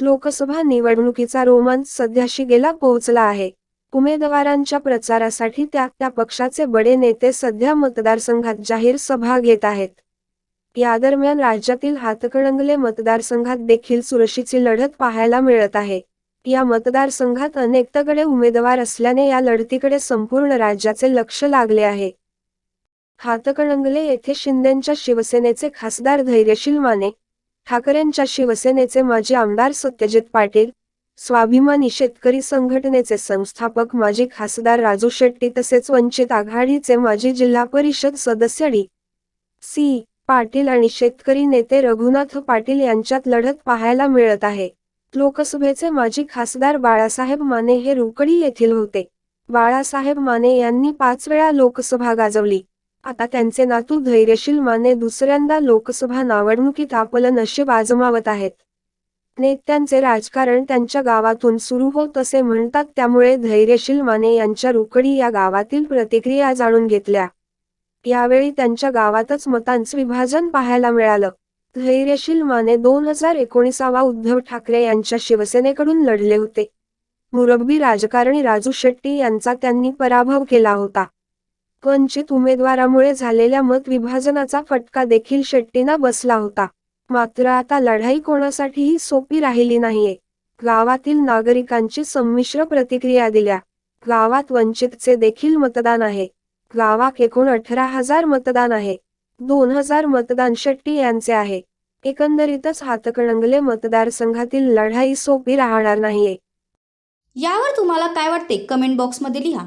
लोकसभा निवडणुकीचा रोमांच सध्या शिगेला पोहोचला आहे. उमेदवारांच्या प्रचारासाठी त्या त्या पक्षाचे बडे नेते सध्या मतदारसंघात जाहीर सभा घेत आहेत. या दरम्यान राज्यातील हातकणंगले मतदारसंघात देखील चुरशीची लढत पाहायला मिळत आहे. या मतदारसंघात अनेक तगडे उमेदवार असल्याने या लढतीकडे संपूर्ण राज्याचे लक्ष लागले आहे. हातकणंगले येथे शिंदेंच्या शिवसेनेचे खासदार धैर्यशील माने ठाकरेंच्या शिवसेनेचे माजी आमदार सत्यजित पाटील स्वाभिमानी शेतकरी संघटनेचे संस्थापक माजी खासदार राजू शेट्टी तसेच वंचित आघाडीचे माजी जिल्हा परिषद सदस्य डी. सी. पाटील आणि शेतकरी नेते रघुनाथ पाटील यांच्यात लढत पाहायला मिळत आहे. लोकसभेचे माजी खासदार बाळासाहेब माने हे रुकडी येथील होते. बाळासाहेब माने यांनी पाच वेळा लोकसभा गाजवली. आता त्यांचे नातू धैर्यशील माने दुसऱ्यांदा लोकसभा निवडणुकीत आपलं नशीब आजमावत आहेत. नेत्यांचे राजकारण त्यांच्या गावातून सुरू होत असे म्हणतात त्यामुळे धैर्यशील माने यांच्या रुकडी या गावातील प्रतिक्रिया जाणून घेतल्या. यावेळी त्यांच्या गावातच मतांचं विभाजन पाहायला मिळालं. धैर्यशील माने दोन हजार एकोणीसावा उद्धव ठाकरे यांच्या शिवसेनेकडून लढले होते. मुरब्बी राजकारणी राजू शेट्टी यांचा त्यांनी पराभव केला होता. वंचित उमेदवारामुळे झालेल्या मत विभाजनाचा फटका देखील शेट्टींना बसला होता. मात्र आता लढाई कोणासाठीही सोपी राहिली नाहीये. गावातील नागरिकांची संमिश्र प्रतिक्रिया दिल्या. गावात वंचितचे देखील मतदान आहे. गावात एकूण अठरा हजार मतदान आहे. दोन हजार मतदान शेट्टी यांचे आहे. एकंदरीतच हातकणंगले मतदारसंघातील लढाई सोपी राहणार नाहीये. यावर तुम्हाला काय वाटते? कमेंट बॉक्समध्ये लिहा.